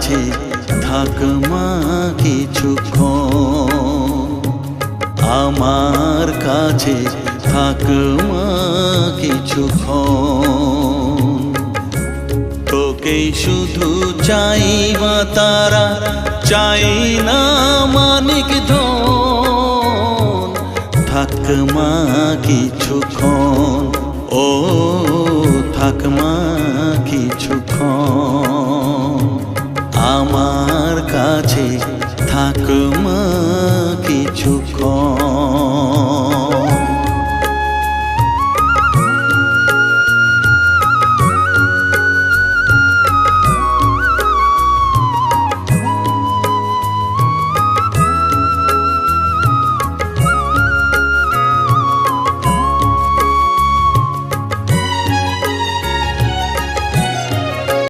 কাছে থাকমা কিছুক্ষণ আমার কাছে থাকমা কিছুক্ষণ তোকেই শুধু চাই মা তারা, চাই না মানিক ধন। থাকমা কিছুক্ষণ থাক মা।